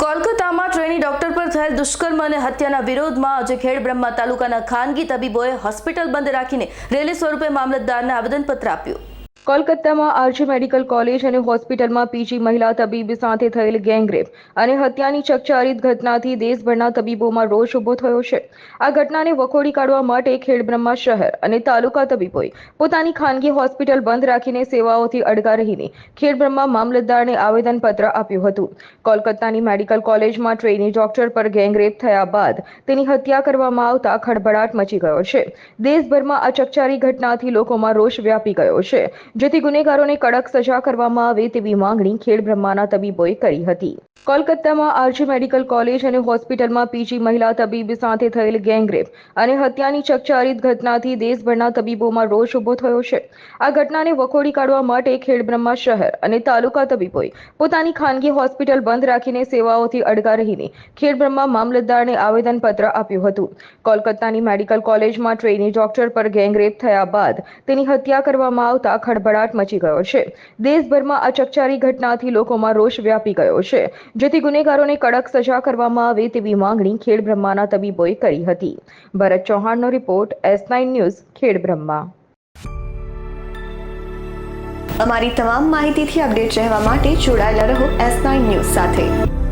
કોલકાતામાં trainee doctor પર થયેલ દુષ્કર્મ અને હત્યાના વિરોધમાં આજે ખેડબ્રહ્મા તાલુકાના ખાનગી તબીબોએ હોસ્પિટલ બંધ રાખીને રેલી સ્વરૂપે મામલતદારને આવેદનપત્ર આપ્યું. કોલકાતામાં આરજી મેડિકલ કોલેજ અને હોસ્પિટલમાં પીજી મહિલા તબીબ સાથે થયેલ ગેંગરેપ અને હત્યાની ચકચારિત ઘટનાથી દેશભરના તબીબોમાં રોષ ઊભો થયો છે. આ ઘટનાને વખોડી કાઢવા માટે ખેડબ્રહ્મા શહેર અને તાલુકા તબીબોએ પોતાની ખાનગી હોસ્પિટલ બંધ રાખીને સેવાઓથી અડગા રહીને ખેડબ્રહ્મા મામલતદારને આવેદનપત્ર આપ્યું હતું. કોલકાતાની મેડિકલ કોલેજમાં ટ્રેની ડોક્ટર પર ગેંગરેપ થયા બાદ તેની હત્યા કરવામાં આવતા ખળભળાટ મચી ગયો છે. દેશભરમાં આ ચકચારી ઘટનાથી લોકોમાં રોષ વ્યાપી ગયો છે. જેથી ગુનેગારોને કડક સજા કરવામાં આવે તેવી માંગણી ખેડબ્રહ્માના તબીબોએ કરી હતી. કોલકાતામાં આરજી મેડિકલ કોલેજ અને હોસ્પિટલમાં પીજી મહિલા તબીબ સાથે થયેલ ગેંગરેપ અને હત્યાની ચકચારિત ઘટનાથી દેશભરના તબીબોમાં રોષ ઊભો થયો છે. આ ઘટનાને વખોડી કાઢવા માટે ખેડબ્રહ્મા શહેર અને તાલુકા તબીબોએ પોતાની ખાનગી હોસ્પિટલ બંધ રાખીને સેવાઓથી અડગા રહીને ખેડબ્રહ્મા મામલતદારને આવેદનપત્ર આપ્યું હતું. કોલકાતાની મેડિકલ કોલેજમાં ટ્રેની ડોક્ટર પર ગેંગરેપ થયા બાદ તેની હત્યા કરવામાં આવતા ખળભળાટ મચી ગયો છે. દેશભરમાં આ ચકચારી ઘટનાથી લોકોમાં રોષ વ્યાપી ગયો છે. જેથી ગુનેગારોને કડક સજા કરવામાં આવે તેવી માંગણી ખેડબ્રહ્માના તબીબોએ કરી હતી. Bharat ચૌહાણનો report S nine news Khedbrahma અમારી તમામ માહિતીથી અપડેટ રહેવા માટે જોડાયેલા રહો એસ નાઇન ન્યૂઝ સાથે.